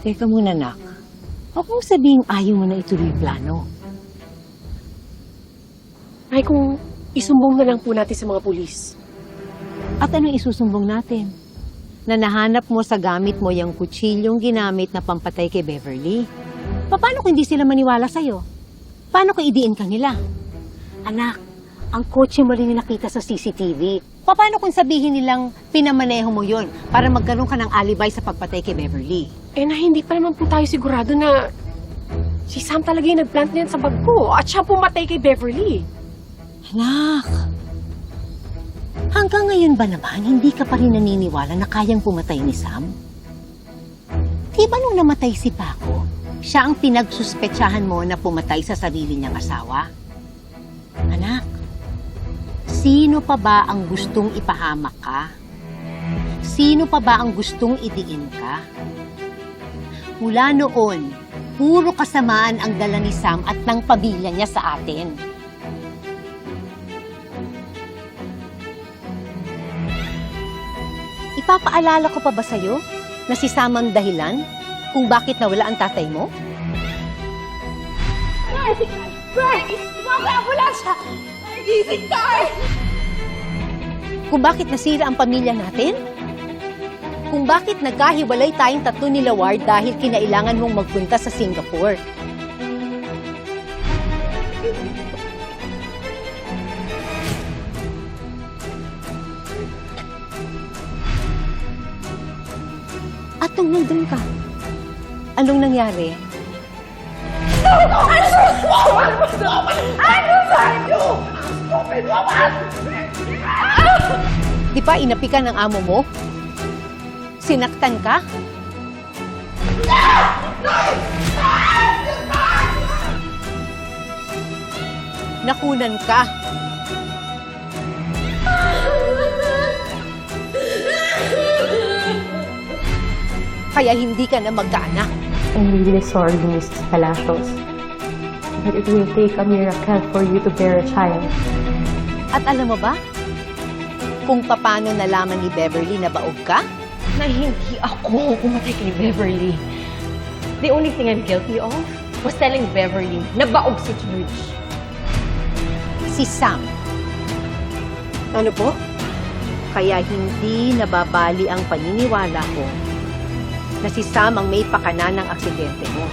Teka muna, nak. Huwag mong sabihing ayaw mo na ituloy yung plano. Ay, kung isumbong na lang po natin sa mga pulis. At anong isusumbong natin? Na nahanap mo sa gamit mo yung kutsilyong ginamit na pampatay kay Beverly. Paano kung hindi sila maniwala sa'yo? Paano kung idiin ka nila? Anak, ang kotse mo rin nakita sa CCTV. Paano kung sabihin nilang pinamaneho mo yon para magkaroon ka ng alibay sa pagpatay kay Beverly? Eh na hindi pa naman po tayo sigurado na si Sam talaga yung nagplant niyan sa bag ko at siya pumatay kay Beverly. Anak, hanggang ngayon ba naman hindi ka pa rin naniniwala na kayang pumatay ni Sam? Di ba nung namatay si Paco, siya ang pinagsuspetsahan mo na pumatay sa sarili niyang asawa? Anak, sino pa ba ang gustong ipahamak ka? Sino pa ba ang gustong idiin ka? Mula noon, puro kasamaan ang dala ni Sam at ng pamilya niya sa atin. Ipapaalala ko pa ba sa'yo na si Sam ang dahilan kung bakit nawala ang tatay mo? Kung bakit nasira ang pamilya natin? Kung bakit nagkahiwalay tayong tatlo ni Laward dahil kinailangan mong magpunta sa Singapore? At nung nandun ka, anong nangyari? Di ba inapikan ng amo mo? Sinaktan ka? Nakunan ka. Kaya hindi ka na magkaanak. I'm really sorry, Mrs. Palacios. But it will take a miracle for you to bear a child. At alam mo ba? Kung paano nalaman ni Beverly na baog ka? Na hindi ako pumatay kay Beverly. The only thing I'm guilty of was telling Beverly na baog si George. Si Sam. Ano po? Kaya hindi nababali ang paniniwala ko na si Sam ang may pakana ng aksidente mo.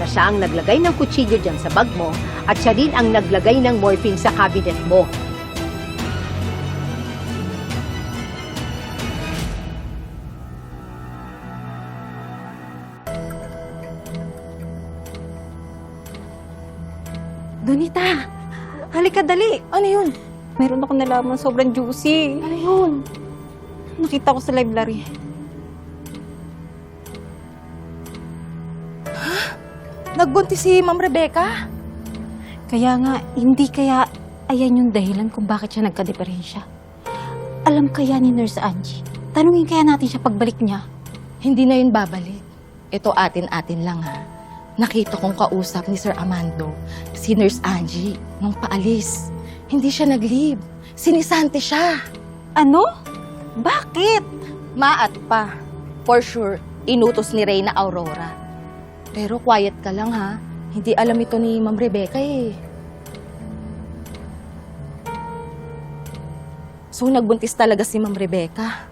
Na siya ang naglagay ng kutsilyo dyan sa bag mo at siya din ang naglagay ng morphine sa cabinet mo. Donita! Halika, dali! Ano yun? Meron ako nalaman sobrang juicy. Ano yun? Nakita ko sa library. Nagbuntis si Ma'am Rebecca? Kaya nga, hindi kaya ayan yung dahilan kung bakit siya nagka-diferensya. Alam kaya ni Nurse Angie. Tanungin kaya natin siya pagbalik niya. Hindi na yun babalik. Ito atin-atin lang ha. Nakita kong kausap ni Sir Amando, si Nurse Angie, nung paalis. Hindi siya nag-leave. Sinisante siya. Ano? Bakit? Ma at pa. For sure, inutos ni Reyna Aurora. Pero quiet ka lang ha. Hindi alam ito ni Ma'am Rebecca eh. So, nagbuntis talaga si Ma'am Rebecca.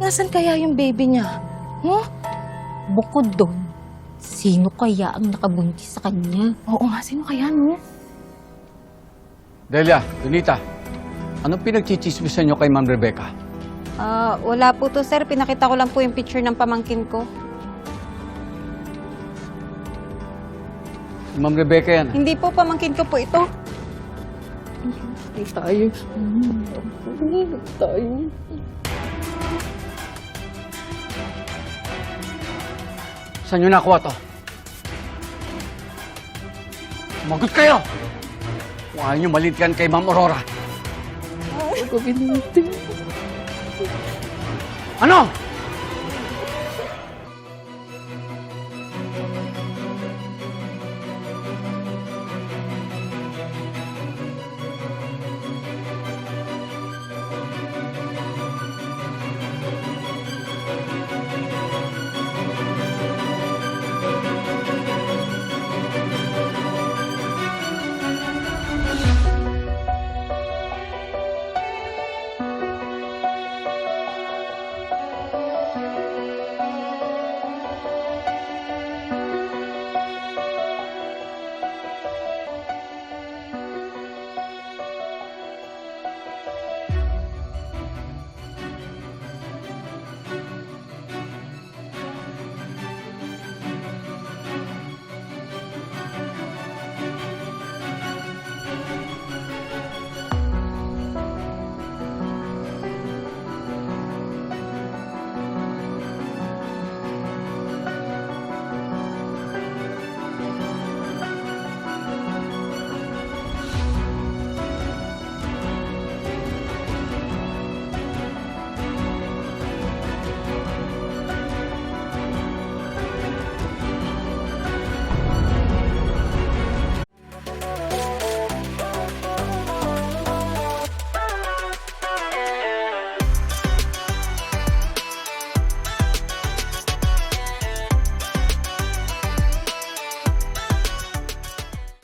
Nasaan kaya yung baby niya? Huh? Bukod doon, sino kaya ang nakabuntis sa kanya? Oo nga, sino kaya no? Delia, Donita, anong pinagchichismisan nyo kay Ma'am Rebecca? Ah, wala po to, sir. Pinakita ko lang po yung picture ng pamangkin ko. Ma'am Rebecca yan. Hindi po pamangkin ko po ito. Tayo. Tayo. Saan nyo nakuha to? Sumagot kayo! Kung ayaw nyo malintikan kay Ma'am Aurora. Ano?